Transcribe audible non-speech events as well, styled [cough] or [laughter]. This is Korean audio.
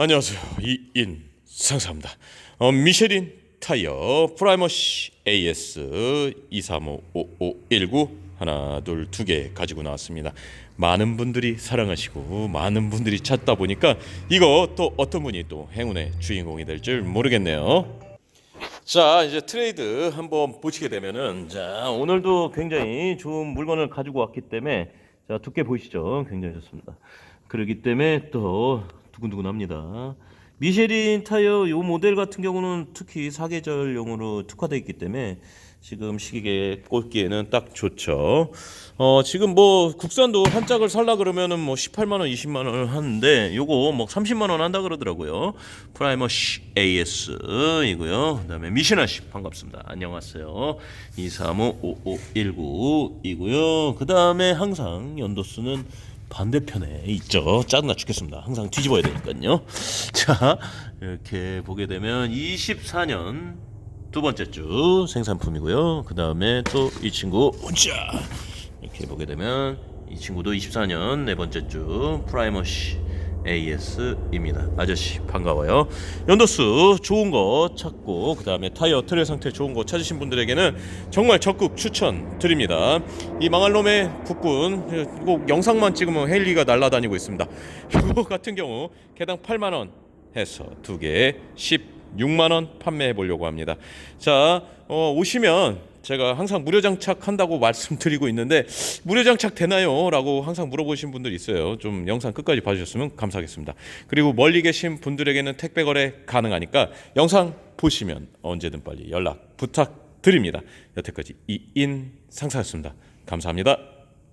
안녕하세요. 이인 상사입니다. 어, 미쉐린 타이어 프라이머시 AS 2355519 하나 둘 두 개 가지고 나왔습니다. 많은 분들이 사랑하시고 많은 분들이 찾다 보니까 이거 또 어떤 분이 또 행운의 주인공이 될 줄 모르겠네요. 자 이제 트레이드 한번 보시게 되면은 자 오늘도 굉장히 좋은 물건을 가지고 왔기 때문에 자 두께 보이시죠 굉장히 좋습니다 그렇기 때문에 또 두근두근합니다 미쉐린 타이어 요 모델 같은 경우는 특히 사계절용으로 특화되어 있기 때문에 지금 시기에 꽂기에는 딱 좋죠. 어 지금 뭐 국산도 한 짝을 살라 그러면은 뭐 18만 원, 20만 원을 하는데 요거 뭐 30만 원 한다 그러더라고요. 프라이머시 AS 이고요. 그다음에 미시나 씨 반갑습니다. 안녕하세요. 2355519 이고요. 그다음에 항상 연도수는 반대편에 있죠. 짜증나 죽겠습니다. 항상 뒤집어야 되니까요. [laughs] 자, 이렇게 보게 되면 24년 두 번째 주 생산품이고요. 그 다음에 또 이 친구 혼자 이렇게 보게 되면 이 친구도 24년 네 번째 주 프라이머시 AS입니다. 아저씨 반가워요. 연도수 좋은 거 찾고 그 다음에 타이어 트레 상태 좋은 거 찾으신 분들에게는 정말 적극 추천 드립니다. 이 망할 놈의 국군 이거 영상만 찍으면 헬리가 날아다니고 있습니다. [laughs] 이거 같은 경우 개당 8만 원 해서 두 개 16만 원 판매해 보려고 합니다. 자, 어, 오시면 제가 항상 무료 장착 한다고 [laughs] 말씀드리고 있는데 무료 장착 되나요? 라고 항상 물어보신 분들 있어요. 좀 영상 끝까지 봐주셨으면 감사하겠습니다. 그리고 멀리 계신 분들에게는 택배 거래 가능하니까 영상 보시면 언제든 빨리 연락 부탁드립니다. 여태까지 이인 상사였습니다. 감사합니다.